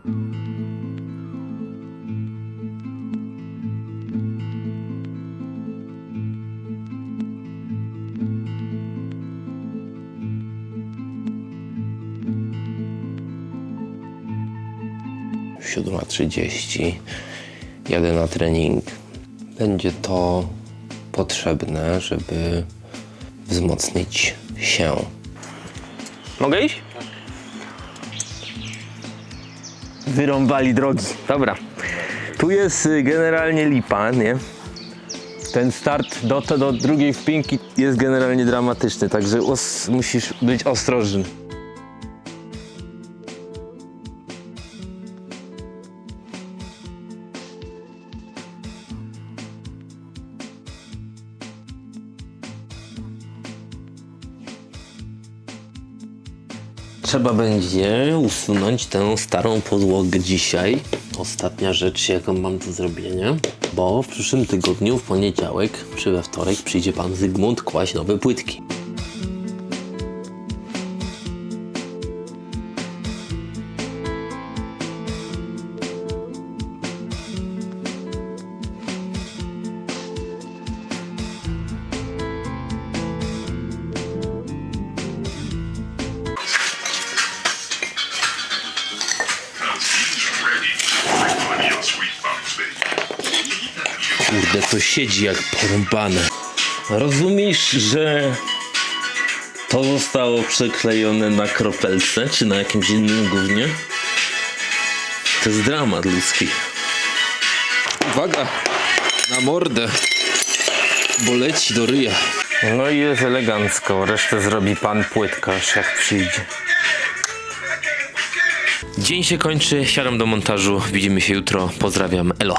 Siódma trzydzieści. Jadę na trening. Będzie to potrzebne, żeby wzmocnić się. Mogę iść? Wyrąbali drogi. Dobra. Tu jest y, generalnie lipa, nie? Ten start do, do drugiej wpinki jest generalnie dramatyczny, także musisz być ostrożny. Trzeba będzie usunąć tę starą podłogę dzisiaj. Ostatnia rzecz, jaką mam do zrobienia, bo w przyszłym tygodniu, w poniedziałek, czy we wtorek, przyjdzie pan Zygmunt kłaść nowe płytki. Kurde, to siedzi jak porąbane. Rozumiesz, że to zostało przeklejone na kropelce, czy na jakimś innym gównie? To jest dramat ludzki. Uwaga! Na mordę! Bo leci do ryja. No i jest elegancko. Resztę zrobi pan płytkarz, jak przyjdzie. Dzień się kończy, siadam do montażu. Widzimy się jutro. Pozdrawiam. Elo.